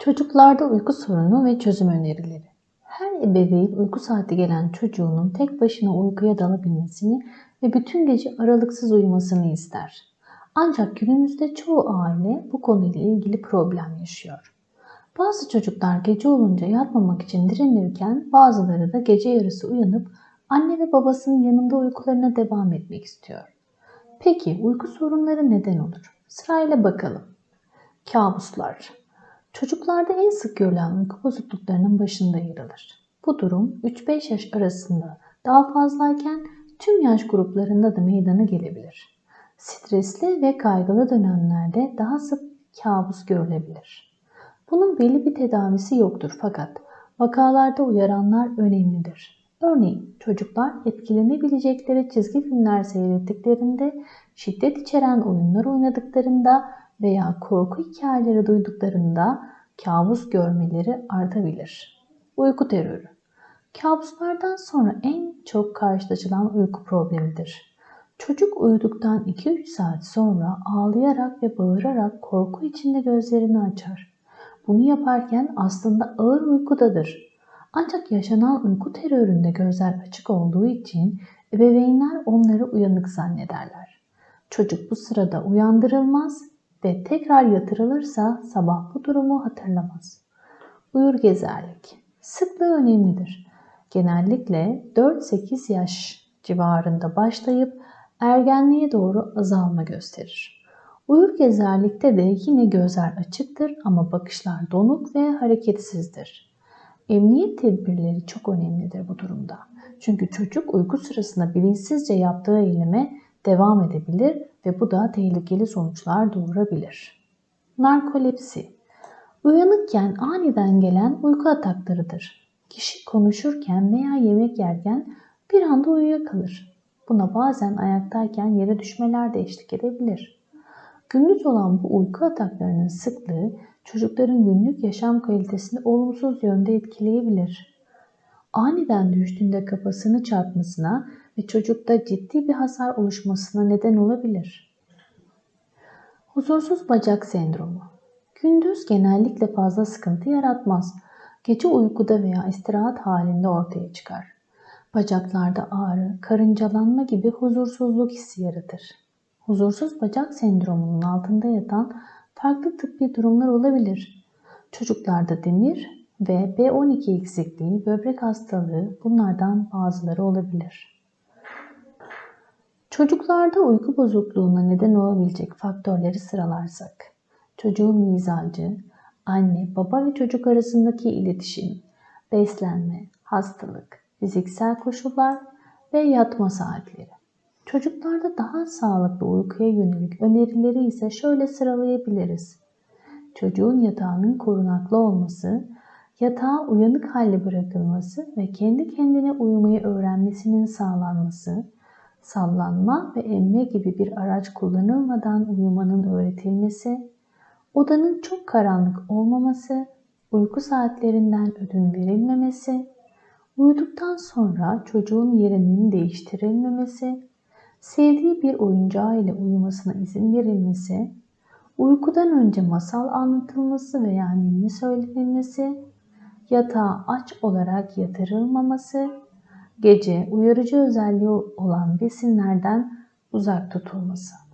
Çocuklarda uyku sorunu ve çözüm önerileri. Her ebeveyn uyku saati gelen çocuğunun tek başına uykuya dalabilmesini ve bütün gece aralıksız uyumasını ister. Ancak günümüzde çoğu aile bu konuyla ilgili problem yaşıyor. Bazı çocuklar gece olunca yatmamak için direnirken bazıları da gece yarısı uyanıp anne ve babasının yanında uykularına devam etmek istiyor. Peki uyku sorunları neden olur? Sırayla bakalım. Kabuslar. Çocuklarda en sık görülen uyku bozukluklarının başında yer alır. Bu durum 3-5 yaş arasında daha fazlayken tüm yaş gruplarında da meydana gelebilir. Stresli ve kaygılı dönemlerde daha sık kabus görülebilir. Bunun belli bir tedavisi yoktur fakat vakalarda uyaranlar önemlidir. Örneğin çocuklar etkilenebilecekleri çizgi filmler seyrettiklerinde, şiddet içeren oyunlar oynadıklarında veya korku hikayeleri duyduklarında kabus görmeleri artabilir. Uyku terörü. Kabuslardan sonra en çok karşılaşılan uyku problemidir. Çocuk uyuduktan 2-3 saat sonra ağlayarak ve bağırarak korku içinde gözlerini açar. Bunu yaparken aslında ağır uykudadır. Ancak yaşanan uyku teröründe gözler açık olduğu için ebeveynler onları uyanık zannederler. Çocuk bu sırada uyandırılmaz ve tekrar yatırılırsa sabah bu durumu hatırlamaz. Uyur gezerlik. Sıklığı önemlidir. Genellikle 4-8 yaş civarında başlayıp ergenliğe doğru azalma gösterir. Uyur gezerlikte de yine gözler açıktır ama bakışlar donuk ve hareketsizdir. Emniyet tedbirleri çok önemlidir bu durumda. Çünkü çocuk uyku sırasında bilinçsizce yaptığı eyleme devam edebilir ve bu da tehlikeli sonuçlar doğurabilir. Narkolepsi Uyanıkken aniden gelen uyku ataklarıdır. Kişi konuşurken veya yemek yerken bir anda uyuyakalır. Buna bazen ayaktayken yere düşmeler de eşlik edebilir. Gündüz olan bu uyku ataklarının sıklığı çocukların günlük yaşam kalitesini olumsuz yönde etkileyebilir. Aniden düştüğünde kafasını çarpmasına ve çocukta ciddi bir hasar oluşmasına neden olabilir. Huzursuz bacak sendromu. Gündüz genellikle fazla sıkıntı yaratmaz. Gece uykuda veya istirahat halinde ortaya çıkar. Bacaklarda ağrı, karıncalanma gibi huzursuzluk hissi yaratır. Huzursuz bacak sendromunun altında yatan farklı tıbbi durumlar olabilir. Çocuklarda demir ve B12 eksikliği, böbrek hastalığı bunlardan bazıları olabilir. Çocuklarda uyku bozukluğuna neden olabilecek faktörleri sıralarsak, çocuğun mizacı, anne, baba ve çocuk arasındaki iletişim, beslenme, hastalık, fiziksel koşullar ve yatma saatleri. Çocuklarda daha sağlıklı uykuya yönelik önerileri ise şöyle sıralayabiliriz. Çocuğun yatağının korunaklı olması, yatağa uyanık halde bırakılması ve kendi kendine uyumayı öğrenmesinin sağlanması, sallanma ve emme gibi bir araç kullanılmadan uyumanın öğretilmesi, odanın çok karanlık olmaması, uyku saatlerinden ödün verilmemesi, uyuduktan sonra çocuğun yerinin değiştirilmemesi, sevdiği bir oyuncağı ile uyumasına izin verilmesi, uykudan önce masal anlatılması veya ninni söylenilmesi, yatağa aç olarak yatırılmaması, gece uyarıcı özelliği olan besinlerden uzak tutulması.